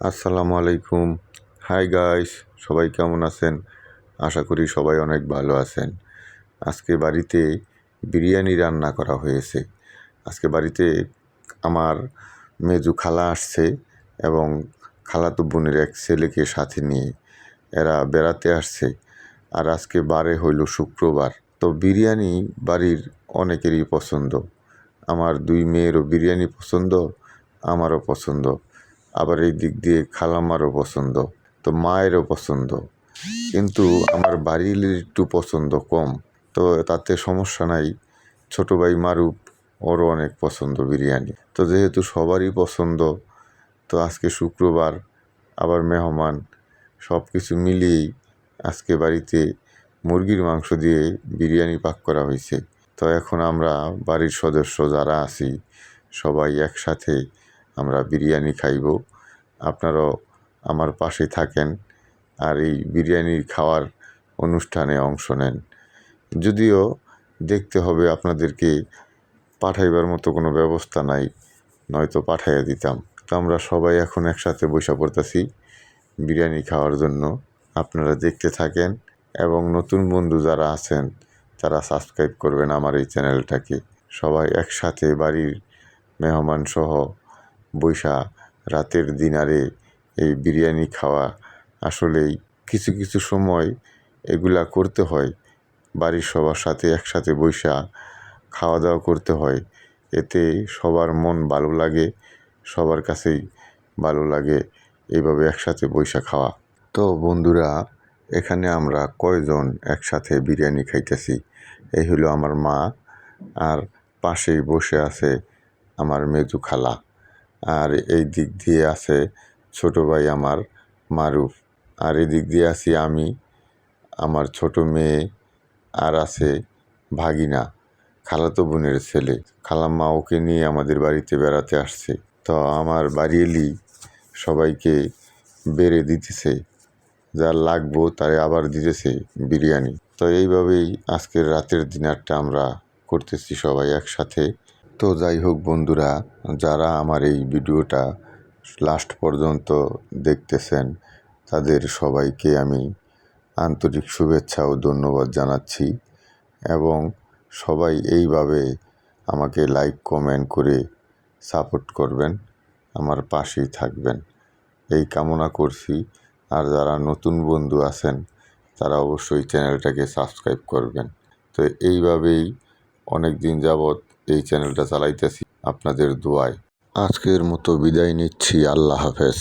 আসসালামু আলাইকুম। Hi guys সবাই কেমন আছেন? আশা করি সবাই অনেক ভালো আছেন। আজকে বাড়িতে বিরিয়ানি রান্না করা হয়েছে। আজকে বাড়িতে আমার মেজু খালা আসছে এবং খালাতো বোনের এক ছেলেকে সাথে নিয়ে এরা বেড়াতে আসছে। আর আজকে বারে হইল শুক্রবার। তো বিরিয়ানি বাড়ির অনেকেরই পছন্দ। আমার দুই মেয়েরও বিরিয়ানি পছন্দ, আমারও পছন্দ। আবার এই দিক দিয়ে খালাম্মারও পছন্দ, তো মায়েরও পছন্দ। কিন্তু আমার বাড়ির একটু পছন্দ কম, তো তাতে সমস্যা নাই। ছোটো ভাই মারুপ ওরও অনেক পছন্দ বিরিয়ানি। তো যেহেতু সবারই পছন্দ, তো আজকে শুক্রবার, আবার মেহমান সব কিছু মিলিয়েই আজকে বাড়িতে মুরগির মাংস দিয়ে বিরিয়ানি পাক করা হয়েছে। তো এখন আমরা বাড়ির সদস্য যারা আছি, সবাই একসাথে আমরা বিরিয়ানি খাইব। আপনারাও আমার পাশে থাকেন আর এই বিরিয়ানির খাওয়ার অনুষ্ঠানে অংশ নেন। যদিও দেখতে হবে আপনাদেরকে পাঠাইবার মতো কোনো ব্যবস্থা নাই, নয়তো পাঠাইয়া দিতাম। তো আমরা সবাই এখন একসাথে বসে পড়তেছি বিরিয়ানি খাওয়ার জন্য। আপনারা দেখতে থাকেন এবং নতুন বন্ধু যারা আছেন, তারা সাবস্ক্রাইব করবেন আমার এই চ্যানেলটাকে। সবাই একসাথে বাড়ির মেহমান সহ বৈশা রাতের দিনারে এই বিরিয়ানি খাওয়া আসলেই কিছু কিছু সময় এগুলা করতে হয়। বাড়ির সবার সাথে একসাথে বৈশা খাওয়া দাওয়া করতে হয়। এতে সবার মন ভালো লাগে, সবার কাছেই ভালো লাগে এইভাবে একসাথে বৈশা খাওয়া। তো বন্ধুরা, এখানে আমরা কয়জন একসাথে বিরিয়ানি খাইতেছি? এই হলো আমার মা, আর পাশেই বসে আছে আমার মেজু খালা। আর এই দিক দিয়ে আছে ছোট ভাই আমার মারুফ। আর এই দিক দিয়ে আছি আমি, আমার ছোট মেয়ে আর আছে ভাগিনা, খালাতো বোনের ছেলে। খালাম্মা ওকে নিয়ে আমাদের বাড়িতে বেড়াতে আসছে। তো আমার বাড়ি এলি সবাইকে বেড়ে দিতেছে, যা লাগবো তারে আবার দিতেছে বিরিয়ানি। তো এইভাবেই আজকের রাতের ডিনারটা আমরা করতেছি সবাই একসাথে। তো যাই হোক বন্ধুরা, যারা আমার এই ভিডিওটা লাস্ট পর্যন্ত দেখতেছেন, তাদের সবাইকে আমি আন্তরিক শুভেচ্ছা ও ধন্যবাদ জানাচ্ছি এবং সবাই এইভাবে আমাকে লাইক কমেন্ট করে সাপোর্ট করবেন, আমার পাশেই থাকবেন। এই কামনা করছি, আর যারা নতুন বন্ধু আছেন, তারা অবশ্যই চ্যানেলটাকে সাবস্ক্রাইব করবেন। তো এইভাবেই অনেক দিন যাবৎ এই চ্যানেলটা চালাইতেছি আপনাদের দোয়ায়। আজকের মতো বিদায় নিচ্ছি আল্লাহ হাফেজ।